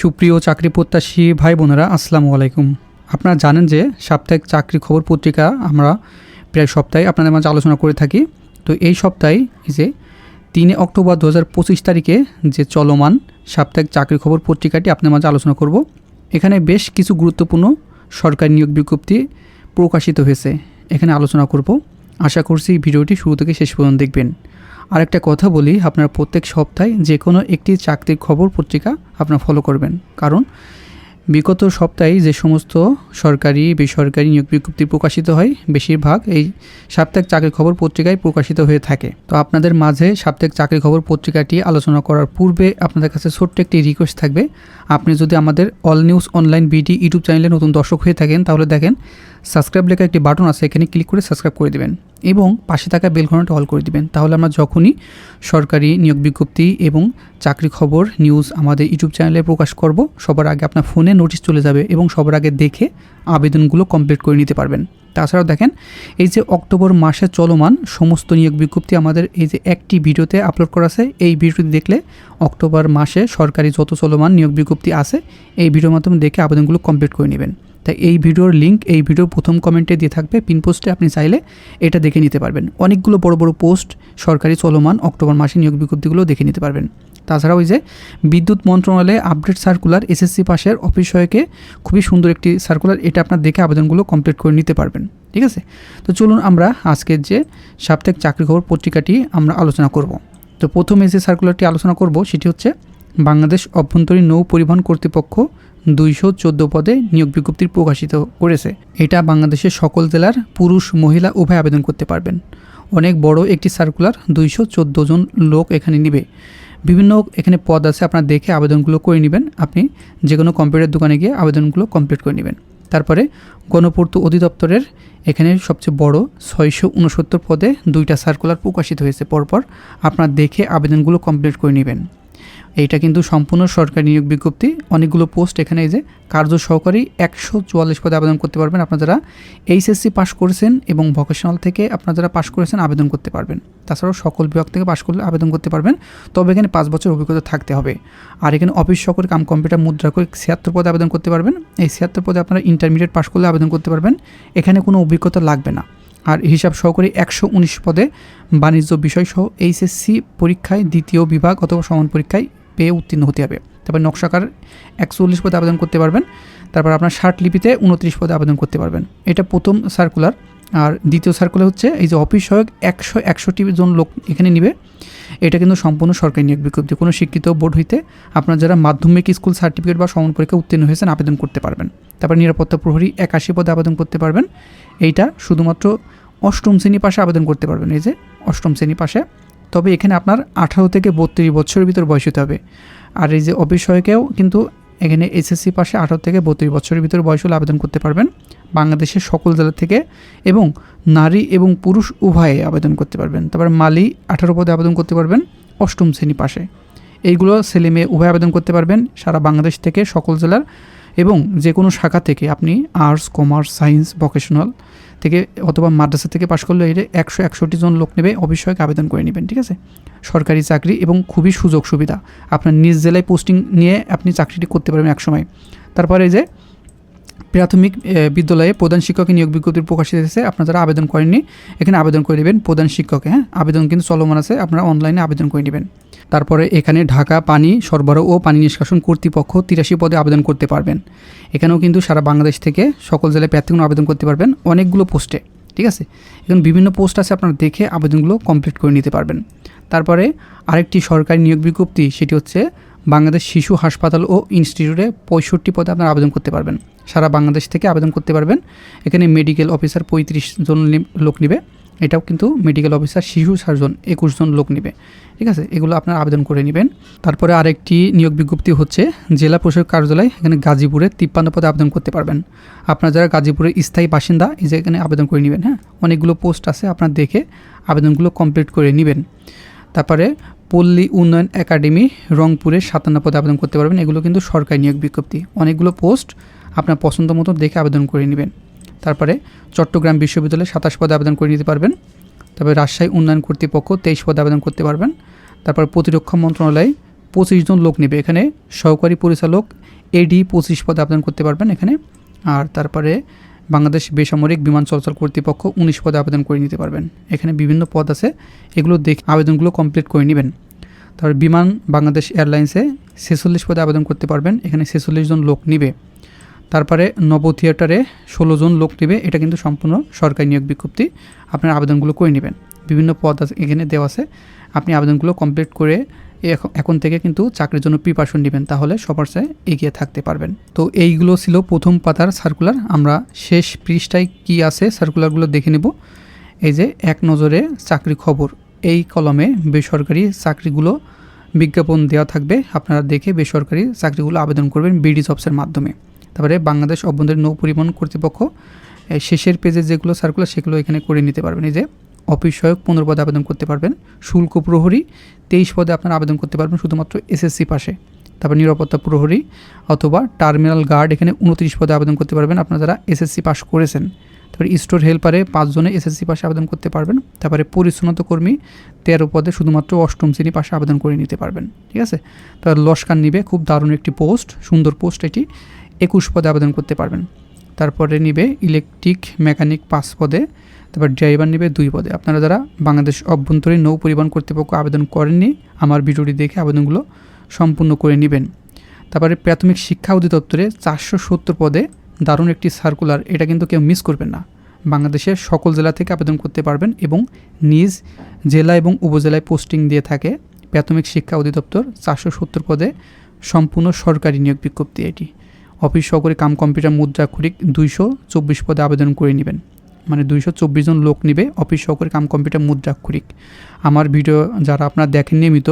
সুপ্রিয় চাকরি প্রত্যাশী ভাই বোনেরা, আসসালামু আলাইকুম। আপনারা জানেন যে সাপ্তাহিক চাকরি খবর পত্রিকা আমরা প্রায় সপ্তাহে আপনাদের মাঝে আলোচনা করে থাকি। তো এই সপ্তাহে যে তিনে অক্টোবর দু হাজার পঁচিশ তারিখে যে চলমান সাপ্তাহিক চাকরি খবর পত্রিকাটি আপনার মাঝে আলোচনা করব। এখানে বেশ কিছু গুরুত্বপূর্ণ সরকারি নিয়োগ বিজ্ঞপ্তি প্রকাশিত হয়েছে। এখানে আলোচনা করব। আশা করছি ভিডিওটি শুরু থেকে শেষ পর্যন্ত দেখবেন। আরেকটা কথা বলি, আপনারা প্রত্যেক সপ্তাহে যে কোনো একটি চাকরির খবর পত্রিকা আপনারা ফলো করবেন। কারণ বিগত সপ্তাহে যে সমস্ত সরকারি, বেসরকারি নিয়োগ বিজ্ঞপ্তি প্রকাশিত হয়, বেশিরভাগ এই সাপ্তাহিক চাকরি খবর পত্রিকায় প্রকাশিত হয়ে থাকে। তো আপনাদের মাঝে সাপ্তাহিক চাকরি খবর পত্রিকাটি আলোচনা করার পূর্বে আপনাদের কাছে ছোট্ট একটি রিকোয়েস্ট থাকবে। আপনি যদি আমাদের all news online BD YouTube চ্যানেলে নতুন দর্শক হয়ে থাকেন, তাহলে দেখেন সাবস্ক্রাইব লেখা একটি বাটন আছে, এখানে ক্লিক করে সাবস্ক্রাইব করে দেবেন এবং পাশে থাকা বেল ঘন্টাটা অল করে দিবেন। তাহলে আমরা যখনই সরকারি নিয়োগ বিজ্ঞপ্তি এবং চাকরি খবর, নিউজ আমাদের ইউটিউব চ্যানেলে প্রকাশ করব, সবার আগে আপনার ফোনে নোটিশ চলে যাবে এবং সবার আগে দেখে আবেদনগুলো কমপ্লিট করে নিতে পারবেন। তাছাড়াও দেখেন, এই যে অক্টোবর মাসে চলমান সমস্ত নিয়োগ বিজ্ঞপ্তি আমাদের এই যে একটি ভিডিওতে আপলোড করা আছে, এই ভিডিওটি দেখলে অক্টোবর মাসে সরকারি যত চলমান নিয়োগ বিজ্ঞপ্তি আছে, এই ভিডিওর মাধ্যমে দেখে আবেদনগুলো কমপ্লিট করে নেবেন। তাই এই ভিডিওর লিঙ্ক এই ভিডিওর প্রথম কমেন্টে দিয়ে থাকবে। পিন পোস্টে আপনি চাইলে এটা দেখে নিতে পারবেন। অনেকগুলো বড় বড় পোস্ট সরকারি চলমান, অক্টোবর মাসে নিয়োগ বিজ্ঞপ্তিগুলো দেখে নিতে পারবেন। তাছাড়া ওই যে বিদ্যুৎ মন্ত্রণালয়ে আপডেট সার্কুলার এসএসসি পাশের অফিস সহায়কে খুবই সুন্দর একটি সার্কুলার এটা আপনার দেখে আবেদনগুলো কমপ্লিট করে নিতে পারবেন। ঠিক আছে? তো চলুন আমরা আজকের যে সাপ্তাহিক চাকরি খবর পত্রিকাটি আমরা আলোচনা করব। তো প্রথমে যে সার্কুলারটি আলোচনা করব, সেটি হচ্ছে বাংলাদেশ অভ্যন্তরীণ নৌ পরিবহন কর্তৃপক্ষ দুইশো চোদ্দ পদে নিয়োগ বিজ্ঞপ্তি প্রকাশিত করেছে। এটা বাংলাদেশের সকল জেলার পুরুষ, মহিলা উভয় আবেদন করতে পারবেন। অনেক বড় একটি সার্কুলার দুইশো চোদ্দ জন লোক এখানে নিবে। বিভিন্ন এখানে পদ আছে, আপনার দেখে আবেদনগুলো করে নেবেন। আপনি যে কোনো কম্পিউটার দোকানে গিয়ে আবেদনগুলো কমপ্লিট করে নেবেন। তারপরে গণপূর্ত অধিদপ্তরের এখানে সবচেয়ে বড় ছয়শো উনসত্তর পদে দুইটা সার্কুলার প্রকাশিত হয়েছে। পরপর আপনার দেখে আবেদনগুলো কমপ্লিট করে নেবেন। এইটা কিন্তু সম্পূর্ণ সরকারি নিয়োগ বিজ্ঞপ্তি। অনেকগুলো পোস্ট এখানে এই যে কার্য সহকারী একশো চুয়াল্লিশ পদে আবেদন করতে পারবেন। আপনারা যারা এইচএসসি পাশ করেছেন এবং ভোকেশনাল থেকে আপনারা যারা পাশ করেছেন আবেদন করতে পারবেন। তাছাড়াও সকল বিভাগ থেকে পাশ করলে আবেদন করতে পারবেন। তবে এখানে পাঁচ বছর অভিজ্ঞতা থাকতে হবে। আর এখানে অফিস সহকারী কাম কম্পিউটার মুদ্রা করে ছিয়াত্তর পদে আবেদন করতে পারবেন। এই ছিয়াত্তর পদে আপনারা ইন্টারমিডিয়েট পাশ করলে আবেদন করতে পারবেন। এখানে কোনো অভিজ্ঞতা লাগবে না। আর হিসাব সহকারী একশো উনিশ পদে বাণিজ্য বিষয় সহ এইচএসসি পরীক্ষায় দ্বিতীয় বিভাগ অথবা সমান পরীক্ষায় পেয়ে উত্তীর্ণ হতে হবে। তারপর নকশাকার একচল্লিশ পদে আবেদন করতে পারবেন। তারপর আপনার ষাট লিপিতে উনত্রিশ পদে আবেদন করতে পারবেন। এটা প্রথম সার্কুলার আর দ্বিতীয় সার্কুলার হচ্ছে এই যে অফিস সহায়ক একশো একষট্টি জন লোক এখানে নিবে। এটা কিন্তু সম্পূর্ণ সরকারি নিয়োগ বিজ্ঞপ্তি। কোনো শিক্ষিত বোর্ড হইতে আপনার যারা মাধ্যমিক স্কুল সার্টিফিকেট বা সমান পরীক্ষা উত্তীর্ণ হয়েছেন আবেদন করতে পারবেন। তারপর নিরাপত্তা প্রহরী একাশি পদে আবেদন করতে পারবেন। এইটা শুধুমাত্র অষ্টম শ্রেণি পাশে আবেদন করতে পারবেন। এই যে অষ্টম শ্রেণি পাশে তবে এখানে আপনার আঠারো থেকে বত্রিশ বছরের ভিতর বয়স হতে হবে। আর এই যে অফিস সহায়কেও কিন্তু এখানে এসএসসি পাশে আঠারো থেকে বত্রিশ বছরের ভিতরে বয়স হলে আবেদন করতে পারবেন। বাংলাদেশের সকল জেলা থেকে এবং নারী এবং পুরুষ উভয়ে আবেদন করতে পারবেন। তারপর মালি আঠারো পদে আবেদন করতে পারবেন, অষ্টম শ্রেণি পাশে। এইগুলো ছেলে মেয়ে উভয় আবেদন করতে পারবেন। সারা বাংলাদেশ থেকে সকল জেলার এবং যে কোনো শাখা থেকে আপনি আর্টস কমার্স সায়েন্স ভোকেশনাল থেকে অথবা মাদ্রাসা থেকে পাশ করলে এটা একশো একষট্টি জন লোক নেবে অবশ্যই আবেদন করে নেবেন, ঠিক আছে? সরকারি চাকরি এবং খুবই সুযোগ সুবিধা। আপনার নিজ জেলায় পোস্টিং নিয়ে আপনি চাকরিটি করতে পারবেন একসময়। তারপরে যে প্রাথমিক বিদ্যালয়ে প্রধান শিক্ষকের নিয়োগ বিজ্ঞপ্তি প্রকাশিত হয়েছে। আপনারা যারা আবেদন করেননি, এখানে আবেদন করে নেবেন প্রধান শিক্ষকে হ্যাঁ? আবেদন কিন্তু চলমান আছে, আপনারা অনলাইনে আবেদন করে নেবেন। তারপরে এখানে ঢাকা পানি সরবরাহ ও পানি নিষ্কাশন কর্তৃপক্ষ তিরাশি পদে আবেদন করতে পারবেন। এখানেও কিন্তু সারা বাংলাদেশ থেকে সকল জেলায় প্রার্থীগুলো আবেদন করতে পারবেন অনেকগুলো পোস্টে, ঠিক আছে? এখন বিভিন্ন পোস্ট আছে, আপনারা দেখে আবেদনগুলো কমপ্লিট করে নিতে পারবেন। তারপরে আরেকটি সরকারি নিয়োগ বিজ্ঞপ্তি, সেটি হচ্ছে বাংলাদেশ শিশু হাসপাতাল ও ইনস্টিটিউটে পঁয়ষট্টি পদে আপনারা আবেদন করতে পারবেন। সারা বাংলাদেশ থেকে আবেদন করতে পারবেন। এখানে মেডিকেল অফিসার পঁয়ত্রিশ জন লোক নেবে। এটাও কিন্তু মেডিকেল অফিসার শিশু সার্জন একুশ জন লোক নেবে। ঠিক আছে? এগুলো আপনারা আবেদন করে নেবেন। তারপরে আরেকটি নিয়োগ বিজ্ঞপ্তি হচ্ছে, জেলা প্রশাসক কার্যালয় এখানে গাজীপুরে তিপ্পান্ন পদে আবেদন করতে পারবেন। আপনারা যারা গাজীপুরের স্থায়ী বাসিন্দা, এই যে এখানে আবেদন করে নেবেন হ্যাঁ? অনেকগুলো পোস্ট আছে, আপনার দেখে আবেদনগুলো কমপ্লিট করে নেবেন। তারপরে পল্লী উন্নয়ন একাডেমি, রংপুরে সাতান্ন পদে আবেদন করতে পারবেন। এগুলো কিন্তু সরকারি নিয়োগ বিজ্ঞপ্তি। অনেকগুলো পোস্ট আপনার পছন্দ মতো দেখে আবেদন করে নেবেন। তারপরে চট্টগ্রাম বিশ্ববিদ্যালয়ে সাতাশ পদে আবেদন করে নিতে পারবেন। তারপরে রাজশাহী উন্নয়ন কর্তৃপক্ষ তেইশ পদে আবেদন করতে পারবেন। তারপর প্রতিরক্ষা মন্ত্রণালয় পঁচিশ জন লোক নেবে। এখানে সহকারী পরিচালক এডি পঁচিশ পদে আবেদন করতে পারবেন এখানে। আর তারপরে বাংলাদেশ বেসামরিক বিমান চলাচল কর্তৃপক্ষ উনিশ পদে আবেদন করে নিতে পারবেন। এখানে বিভিন্ন পদ আছে। এগুলো দেখে আবেদনগুলো কমপ্লিট করে নেবেন। তারপর বিমান বাংলাদেশ এয়ারলাইন্সে ছেচল্লিশ পদে আবেদন করতে পারবেন। এখানে ছেচল্লিশ জন লোক নিবে। তারপরে নব থিয়েটারে ষোলো জন লোক নেবে। এটা কিন্তু সম্পূর্ণ সরকারি নিয়োগ বিজ্ঞপ্তি। আপনার আবেদনগুলো করে নেবেন। বিভিন্ন পদ আছে এখানে দেওয়া আছে। আপনি আবেদনগুলো কমপ্লিট করে এখন থেকে কিন্তু চাকরির জন্য প্রিপারেশন নেবেন, তাহলে সবার চেয়ে এগিয়ে থাকতে পারবেন। তো এইগুলো ছিল প্রথম পাতার সার্কুলার আমরা শেষ পৃষ্ঠায় কি আছে সার্কুলারগুলো দেখে নেব। এই যে এক নজরে চাকরি খবর। এই কলমে বেসরকারি চাকরিগুলো বিজ্ঞাপন দেওয়া থাকবে। আপনারা দেখে বেসরকারি চাকরিগুলো আবেদন করবেন বিডি জবসের মাধ্যমে। তারপরে বাংলাদেশ অভ্যন্তরীণ নৌ পরিবহন কর্তৃপক্ষ শেষের পেজে যেগুলো সার্কুলার সেগুলো এখানে করে নিতে পারবেন। এই যে অফিস সহায়ক পনেরো পদে আবেদন করতে পারবেন। শুল্ক প্রহরী তেইশ পদে আপনারা আবেদন করতে পারবেন শুধুমাত্র এসএসসি পাশে। তারপর নিরাপত্তা প্রহরী অথবা টার্মিনাল গার্ড এখানে উনত্রিশ পদে আবেদন করতে পারবেন আপনারা যারা এসএসসি পাশ করেছেন। তারপরে স্টোর হেল্পারে পাঁচজনে এসএসসি পাশে আবেদন করতে পারবেন। তারপরে পরিচ্ছন্নতা কর্মী তেরো পদে শুধুমাত্র অষ্টম শ্রেণি পাশে আবেদন করে নিতে পারবেন। ঠিক আছে? তারপর লস্কার নিবে, খুব দারুণ একটি পোস্ট, সুন্দর পোস্ট এটি। একুশ পদে আবেদন করতে পারবেন। তারপরে নিবে ইলেকট্রিক মেকানিক পাঁচ পদে, তারপর ড্রাইভার নিবে দুই পদে। আপনারা যারা বাংলাদেশ অভ্যন্তরীণ নৌ পরিবহন কর্তৃপক্ষ আবেদন করেননি, আমার ভিডিওটি দেখে আবেদনগুলো সম্পূর্ণ করে নেবেন। তারপরে প্রাথমিক শিক্ষা অধিদপ্তরে চারশো সত্তর পদে দারুণ একটি সার্কুলার এটা কিন্তু কেউ মিস করবেন না। বাংলাদেশের সকল জেলা থেকে আবেদন করতে পারবেন এবং নিজ জেলা এবং উপজেলায় পোস্টিং দিয়ে থাকে। প্রাথমিক শিক্ষা অধিদপ্তর চারশো সত্তর পদে সম্পূর্ণ সরকারি নিয়োগ বিজ্ঞপ্তি এটি। অফিস সহকারী কাম কম্পিউটার মুদ্রাক্ষরিক দুইশো চব্বিশ পদে আবেদন করে নেবেন। মানে দুইশো চব্বিশ জন লোক নেবে অফিস সহকারী কাম কম্পিউটার মুদ্রাক্ষরিক। আমার ভিডিও যারা আপনারা দেখেন নিয়মিত,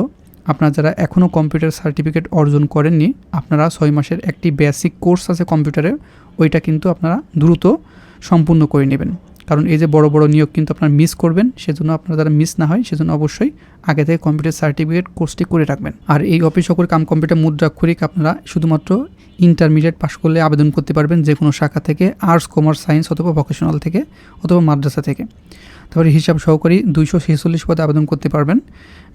আপনারা যারা এখনও কম্পিউটার সার্টিফিকেট অর্জন করেননি, আপনারা ছয় মাসের একটি বেসিক কোর্স আছে কম্পিউটারে ওইটা কিন্তু আপনারা দ্রুত সম্পূর্ণ করে নেবেন। কারণ এই যে বড় বড় নিয়োগ কিন্তু আপনারা মিস করবেন, সেজন্য আপনারা যারা মিস না হয়, সেজন্য অবশ্যই আগে থেকে কম্পিউটার সার্টিফিকেট কোর্সটি করে রাখবেন। আর এই অফিস সকল কাম কম্পিউটার মুদ্রাক্ষরিক আপনারা শুধুমাত্র ইন্টারমিডিয়েট পাশ করলে আবেদন করতে পারবেন যে কোনো শাখা থেকে, আর্টস, কমার্স, সায়েন্স অথবা ভোকেশনাল থেকে অথবা মাদ্রাসা থেকে। তারপরে হিসাব সহকারী দুইশো ছেচল্লিশ পদে আবেদন করতে পারবেন।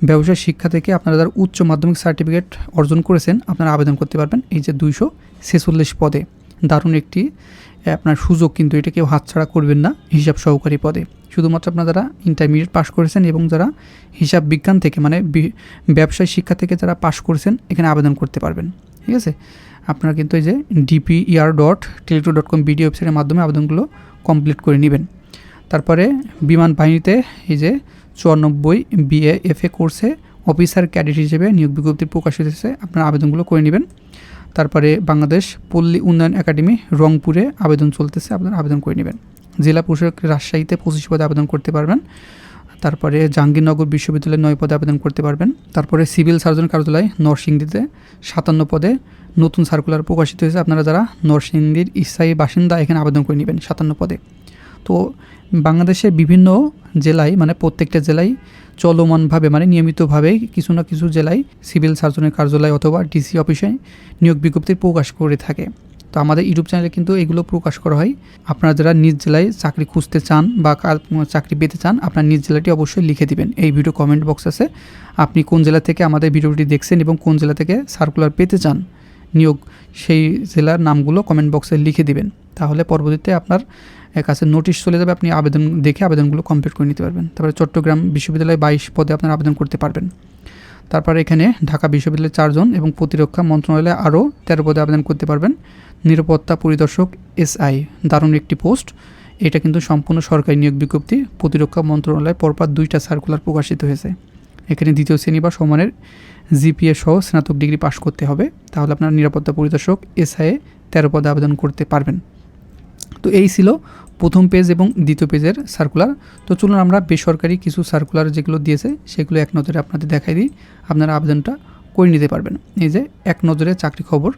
ব্যবসায় শিক্ষা থেকে আপনারা যারা উচ্চ মাধ্যমিক সার্টিফিকেট অর্জন করেছেন, আপনারা আবেদন করতে পারবেন এই যে দুইশো ছেচল্লিশ পদে। দারুণ একটি আপনার সুযোগ কিন্তু এটা কেউ হাতছাড়া করবেন না হিসাব সহকারী পদে। শুধুমাত্র আপনারা যারা ইন্টারমিডিয়েট পাশ করেছেন এবং যারা হিসাব বিজ্ঞান থেকে মানে ব্যবসায় শিক্ষা থেকে যারা পাশ করেছেন, এখানে আবেদন করতে পারবেন। ঠিক আছে? আপনারা কিন্তু এই যে DPER dot teletalk dot com BD ওয়েবসাইটের মাধ্যমে আবেদনগুলো কমপ্লিট করে নেবেন। তারপরে বিমান বাহিনীতে এই যে চুরানব্বই বিএ এফএ কোর্সে অফিসার ক্যাডেট হিসেবে নিয়োগ বিজ্ঞপ্তি প্রকাশিত হয়েছে আপনারা আবেদনগুলো করে নেবেন। তারপরে বাংলাদেশ পল্লী উন্নয়ন একাডেমি রংপুরে আবেদন চলতেছে, আপনারা আবেদন করে নেবেন। জেলা প্রশাসক রাজশাহীতে পঁচিশ পদে আবেদন করতে পারবেন। তারপরে জাহাঙ্গীরনগর বিশ্ববিদ্যালয়ে নয় পদে আবেদন করতে পারবেন। তারপরে সিভিল সার্জন কার্যালয় নরসিংদীতে সাতান্ন পদে নতুন সার্কুলার প্রকাশিত হয়েছে। আপনারা যারা নরসিংদীর স্থায়ী বাসিন্দা, এখানে আবেদন করে নেবেন সাতান্ন পদে। তো বাংলাদেশের বিভিন্ন জেলায় মানে প্রত্যেকটা জেলায় চলমানভাবে মানে নিয়মিতভাবে কিছু না কিছু জেলায় সিভিল সার্জনের কার্যালয় অথবা ডিসি অফিসে নিয়োগ বিজ্ঞপ্তি প্রকাশ করে থাকে। তো আমাদের ইউটিউব চ্যানেলে কিন্তু এগুলো প্রকাশ করা হয়। আপনারা যারা নিজ জেলায় চাকরি খুঁজতে চান বা কার- চাকরি পেতে চান, আপনার নিজ জেলাটি অবশ্যই লিখে দিবেন। এই ভিডিও কমেন্ট বক্স আছে। আপনি কোন জেলা থেকে আমাদের ভিডিওটি দেখছেন এবং কোন জেলা থেকে সার্কুলার পেতে চান নিয়োগ সেই জেলার নামগুলো কমেন্ট বক্সে লিখে দিবেন। তাহলে পরবর্তীতে আপনার কাছে নোটিশ চলে যাবে, আপনি আবেদন দেখে আবেদনগুলো কমপ্লিট করে নিতে পারবেন। তারপরে চট্টগ্রাম বিশ্ববিদ্যালয়ে বাইশ পদে আপনার আবেদন করতে পারবেন। তারপরে এখানে ঢাকা বিশ্ববিদ্যালয়ে চারজন এবং প্রতিরক্ষা মন্ত্রণালয়ে আরও তেরো পদে আবেদন করতে পারবেন। নিরাপত্তা পরিদর্শক এসআই, দারুণ একটি পোস্ট। এটা কিন্তু সম্পূর্ণ সরকারি নিয়োগ বিজ্ঞপ্তি। প্রতিরক্ষা মন্ত্রণালয়ে পরপর দুইটা সার্কুলার প্রকাশিত হয়েছে। এখানে দ্বিতীয় শ্রেণি বা সমানের জিপিএ সহ স্নাতক ডিগ্রি পাশ করতে হবে, তাহলে আপনার নিরাপত্তা পরিদর্শক এসআইয়ে তেরো পদে আবেদন করতে পারবেন। তো এই ছিল প্রথম পেজ এবং দ্বিতীয় পেজের সার্কুলার তো চলুন আমরা বেসরকারি কিছু সার্কুলার যেগুলো দিয়েছে, সেগুলো এক নজরে আপনাদের দেখাই দিই। আপনারা আবেদনটা করে নিতে পারবেন। এই যে এক নজরে চাকরি খবর।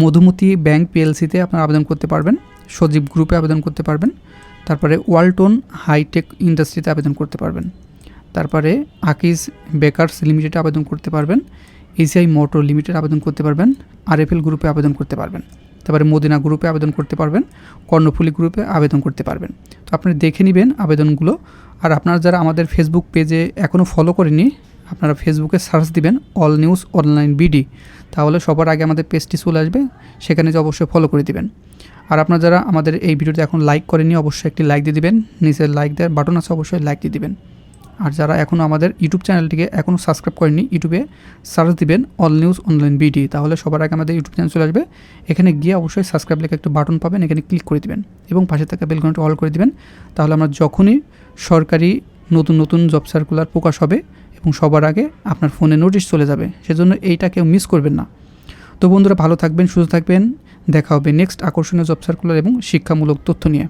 মধুমতি ব্যাংক পিএলসিতে আপনারা আবেদন করতে পারবেন। সজীব গ্রুপে আবেদন করতে পারবেন। তারপরে ওয়ালটন হাইটেক ইন্ডাস্ট্রিতে আবেদন করতে পারবেন। তারপরে আকিজ বেকার্স লিমিটেডে আবেদন করতে পারবেন, এসিআই মোটর লিমিটেড আবেদন করতে পারবেন, আরএফএল গ্রুপে আবেদন করতে পারবেন, তারপরে মদিনা গ্রুপে আবেদন করতে পারবেন, কর্ণফুলি গ্রুপে আবেদন করতে পারবেন। তো আপনি দেখে নেবেন আবেদনগুলো। আর আপনারা যারা আমাদের ফেসবুক পেজে এখনও ফলো করেনি আপনারা ফেসবুকে সার্চ দিবেন অল নিউজ অনলাইন বিডি তাহলে সবার আগে আমাদের পেজটি চলে আসবে, সেখানে যে অবশ্যই ফলো করে দিবেন। আর আপনারা যারা আমাদের এই ভিডিওতে এখন লাইক করেনি অবশ্যই একটি লাইক দিয়ে দিবেন নিচের লাইক দেওয়ার বাটন আছে, অবশ্যই লাইক দিয়ে দিবেন। আর যারা এখনও আমাদের ইউটিউব চ্যানেলটিকে এখনও সাবস্ক্রাইব করেনি ইউটিউবে সার্চ দিবেন অল নিউজ অনলাইন বিডি তাহলে সবার আগে আমাদের ইউটিউব চ্যানেল চলে আসবে। এখানে গিয়ে অবশ্যই সাবস্ক্রাইব লেখা একটা বাটন পাবেন, এখানে ক্লিক করে দিবেন এবং পাশে থাকা বেলকনটা অল করে দিবেন। তাহলে আমরা যখনই সরকারি নতুন নতুন জব সার্কুলার প্রকাশ হবে এবং সবার আগে আপনার ফোনে নোটিশ চলে যাবে, সেজন্য এইটা কেউ মিস করবেন না। তো বন্ধুরা ভালো থাকবেন, সুস্থ থাকবেন, দেখা হবে নেক্সট আকর্ষণীয় জব সার্কুলার এবং শিক্ষামূলক তথ্য নিয়ে।